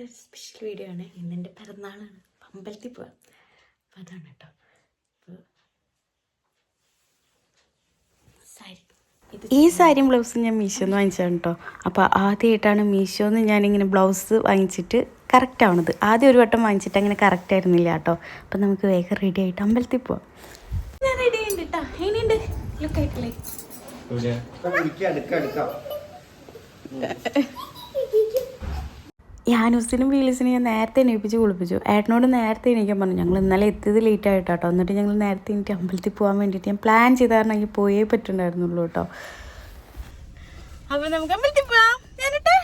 ഇന്നത്തെ special video ആണ്. ഇന്ന് എന്റെ പിറന്നാളാണ്. അമ്പലത്തിൽ പോവാം. അപ്പം അതാണ് കേട്ടോ. സാരി. ഇത് ഈ സാരിയും ബ്ലൗസും ഞാൻ മീഷോന്ന് വാങ്ങിച്ചതാണ് കേട്ടോ. അപ്പോൾ ആദ്യമായിട്ടാണ് മീഷോന്ന് ഞാനിങ്ങനെ ബ്ലൗസ് വാങ്ങിച്ചിട്ട് കറക്റ്റ് ആവണത്. ആദ്യം ഒരു വട്ടം വാങ്ങിച്ചിട്ട് അങ്ങനെ കറക്റ്റ് ആയിരുന്നില്ല കേട്ടോ. അപ്പം നമുക്ക് വേഗം റെഡി ആയിട്ട് അമ്പലത്തിൽ പോവാം. ഞാൻ റെഡി ഉണ്ട് കേട്ടോ എങ്ങനെയുണ്ട്? ലുക്ക് ആയിട്ടില്ലേ? യാനൂസിനും വീലീസിനും ഞാൻ നേരത്തെ എണീപ്പിച്ച് കുളിപ്പിച്ചു. ഏട്ടനോട് നേരത്തെ എണീക്കാൻ പറഞ്ഞു. ഞങ്ങൾ ഇന്നലെ എത്തിയത് ലേറ്റ് ആയിട്ടോ കേട്ടോ എന്നിട്ട് ഞങ്ങൾ നേരത്തെ എനിക്ക് അമ്പലത്തിൽ പോകാൻ വേണ്ടിയിട്ട് ഞാൻ പ്ലാൻ ചെയ്തായിരുന്നെങ്കിൽ പോയേ പറ്റുന്നുണ്ടായിരുന്നുള്ളൂ കേട്ടോ. അപ്പൊ നമുക്ക് അമ്പലത്തിൽ പോവാം. ഞാനിട്ട്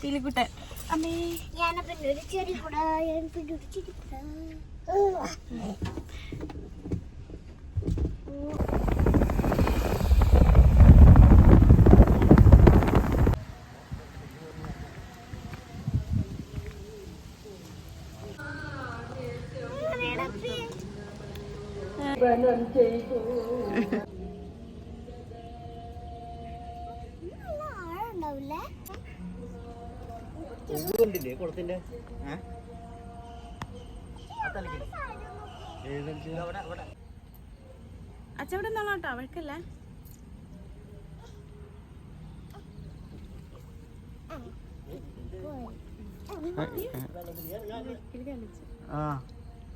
പീലിക്കുട്ടൻ അമ്മേ ഞാനപ്പം ഒരു ചെടി കൂടാ ഞാൻ പിന്നെ ഒരു ചെടി കൂടാ ആളുണ്ടാവില്ലേ കണ്ടില്ലേ കുളത്തിന്റെ? അച്ഛവിടെ നിന്നോളാം കേട്ടോ അവൾക്കല്ലേ ആ.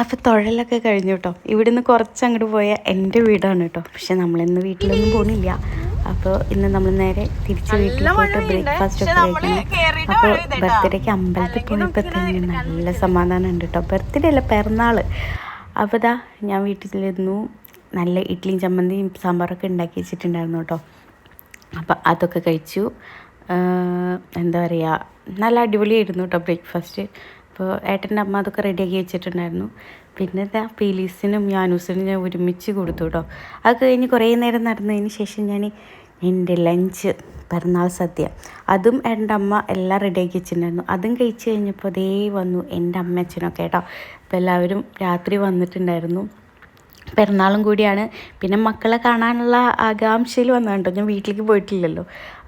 അപ്പോൾ തൊഴലൊക്കെ കഴിഞ്ഞു കേട്ടോ ഇവിടുന്ന് കുറച്ച് അങ്ങോട്ട് പോയ എന്റെ വീടാണ് കേട്ടോ പക്ഷെ നമ്മളിന്ന് വീട്ടിലൊന്നും പോണില്ല. അപ്പോൾ ഇന്ന് നമ്മൾ നേരെ തിരിച്ച് വീട്ടിൽ പോയിട്ട് ബ്രേക്ക്ഫാസ്റ്റ് ഒക്കെ കഴിക്കണം. അപ്പോൾ ബർത്ത്ഡേക്ക് അമ്പലത്തിൽ പോയപ്പോൾ തന്നെ നല്ല സമാധാനം ഉണ്ട് കേട്ടോ ബർത്ത്ഡേ അല്ല പിറന്നാൾ അപ്പോൾ ഇതാ ഞാൻ വീട്ടിലിരുന്നു. നല്ല ഇഡ്ഡലിയും ചമ്മന്തിയും സാമ്പാറൊക്കെ ഉണ്ടാക്കി വെച്ചിട്ടുണ്ടായിരുന്നു കേട്ടോ അപ്പോൾ അതൊക്കെ കഴിച്ചു. എന്താ പറയുക നല്ല അടിപൊളിയായിരുന്നു കേട്ടോ ബ്രേക്ക്ഫാസ്റ്റ്. അപ്പോൾ ഏട്ടന്റെ അമ്മ അതൊക്കെ റെഡിയാക്കി വെച്ചിട്ടുണ്ടായിരുന്നു. പിന്നെ ഇതാ ഫീലീസിനും യാനൂസിനും ഞാൻ ഒരുമിച്ച് കൊടുത്തു കേട്ടോ അത് കഴിഞ്ഞ് കുറേ നേരം നടന്നതിന് ശേഷം ഞാൻ എന്റെ ലഞ്ച് പിറന്നാൾ സദ്യ അതും എന്റെ അമ്മ എല്ലാം റെഡിയാക്കി വെച്ചിട്ടുണ്ടായിരുന്നു. അതും കഴിച്ച് കഴിഞ്ഞപ്പോൾ അതേ വന്നു എന്റെ അമ്മ അച്ഛനൊക്കെ കേട്ടോ അപ്പോൾ എല്ലാവരും രാത്രി വന്നിട്ടുണ്ടായിരുന്നു. പിറന്നാളും കൂടിയാണ്. പിന്നെ മക്കളെ കാണാനുള്ള ആകാംക്ഷയിൽ വന്നതുണ്ടോ ഞാൻ വീട്ടിലേക്ക് പോയിട്ടില്ലല്ലോ.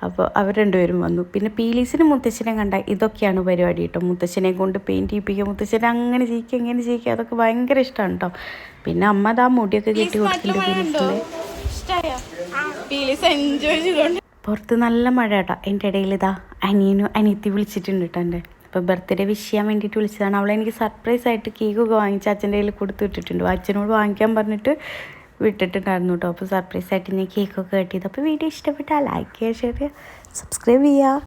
അപ്പോൾ അവർ രണ്ടുപേരും വന്നു. പിന്നെ പീലീസിന് മുത്തച്ഛനെ കണ്ട ഇതൊക്കെയാണ് പരിപാടി കേട്ടോ. മുത്തച്ഛനെ കൊണ്ട് പെയിന്റ് ചെയ്യിപ്പിക്കുക മുത്തച്ഛനെ അങ്ങനെ ചെയ്യിക്കുക ഇങ്ങനെ ചെയ്യിക്കുക അതൊക്കെ ഭയങ്കര ഇഷ്ടമാണ് കേട്ടോ പിന്നെ അമ്മ അതാ മുടിയൊക്കെ കെട്ടി കൊടുത്തിട്ടുണ്ട് പുറത്ത് നല്ല മഴ കേട്ടോ. എന്റെ ഇടയിൽ ഇതാ അനിയനും അനിയത്തി വിളിച്ചിട്ടുണ്ട് കേട്ടോ എന്റെ. അപ്പോൾ ബർത്ത്ഡേ വിഷ് ചെയ്യാൻ വേണ്ടിയിട്ട് വിളിച്ചതാണ്. അവളെ എനിക്ക് സർപ്രൈസ് ആയിട്ട് കേക്കൊക്കെ വാങ്ങിച്ച് അച്ഛന്റെ കയ്യിൽ കൊടുത്തു വിട്ടിട്ടുണ്ട്. അച്ഛനോട് വാങ്ങിക്കാൻ പറഞ്ഞിട്ട് വിട്ടിട്ടുണ്ടായിരുന്നു കേട്ടോ അപ്പോൾ സർപ്രൈസ് ആയിട്ട് ഞാൻ കേക്കൊക്കെ കട്ട് ചെയ്തു. അപ്പോൾ വീഡിയോ ഇഷ്ടപ്പെട്ടാൽ ലൈക്ക് ചെയ്യുക ഷെയർ ചെയ്യുക സബ്സ്ക്രൈബ് ചെയ്യുക.